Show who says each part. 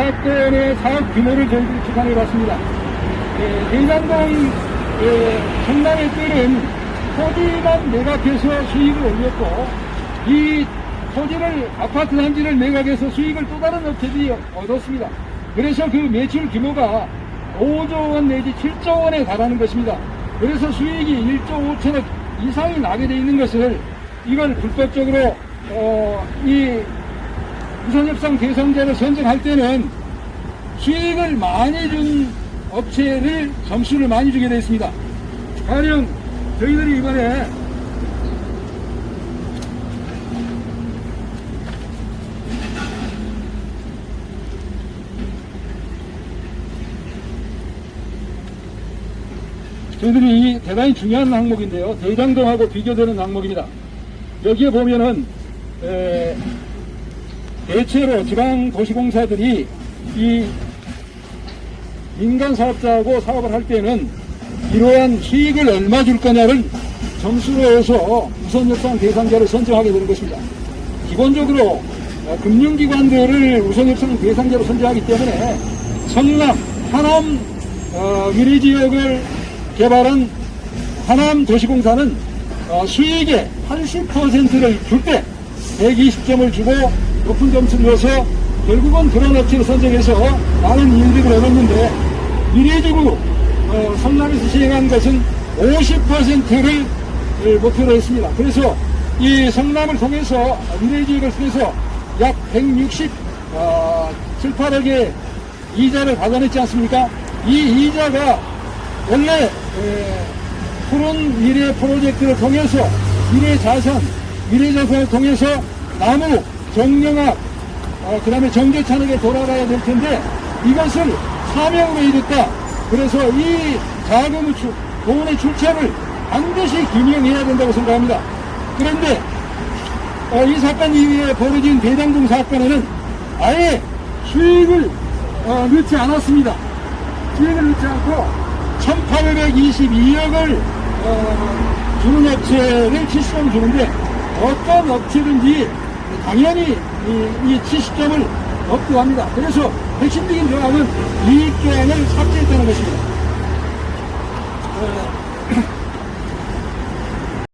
Speaker 1: 사건의 사업 규모를 저희들이 추산해 봤습니다. 예, 대장동 예, 성남의 뜰은 토지만 매각해서 수익을 올렸고 이 토지를 아파트 단지를 매각해서 수익을 또 다른 업체들이 얻었습니다. 그래서 그 매출 규모가 5조 원 내지 7조 원에 달하는 것입니다. 그래서 수익이 1조 5천억 이상이 나게 돼 있는 것을 이걸 불법적으로 어, 이 우선협상 대상자를 선정할 때는 수익을 많이 준 업체를 점수를 많이 주게 되어 있습니다. 가령 저희들이 이번에 저희들이 이 대단히 중요한 항목인데요. 대장동하고 비교되는 항목입니다. 여기에 보면은 에, 대체로 지방도시공사들이 이 민간 사업자하고 사업을 할 때는 이러한 수익을 얼마 줄 거냐를 점수로 해서 우선 협상 대상자를 선정하게 되는 것입니다. 기본적으로 어, 금융기관들을 우선 협상 대상자로 선정하기 때문에 성남, 하남 어, 위례지역을 개발한 하남 도시공사는 어, 수익의 80%를 줄 때 120점을 주고 높은 점수를 줘서 결국은 그런 업체를 선정해서 많은 이익을 얻었는데 미래지구 어, 성남에서 시행한 것은 50%를 목표로 했습니다. 그래서 이 성남을 통해서 미래지역을 통해서 약 160, 어, 7, 8억의 이자를 받아냈지 않습니까? 이 이자가 원래 에, 푸른 미래 프로젝트를 통해서 미래 자산, 미래 자산을 통해서 나무, 정영학, 어, 그 다음에 정제찬에게 돌아가야 될 텐데 이것을 사명으로 이뤘다. 그래서 이 자금의 출, 돈의 출처를 반드시 규명해야 된다고 생각합니다. 그런데 어, 이 사건 이후에 벌어진 대장동 사건에는 아예 수익을 어, 넣지 않았습니다. 수익을 넣지 않고 1822억을 어, 주는 업체를 70점 주는데 어떤 업체든지 당연히 이, 이 70점을 업도합니다. 그래서 핵심적인 조항은 이익 조항을 삭제했다는 것입니다. 어,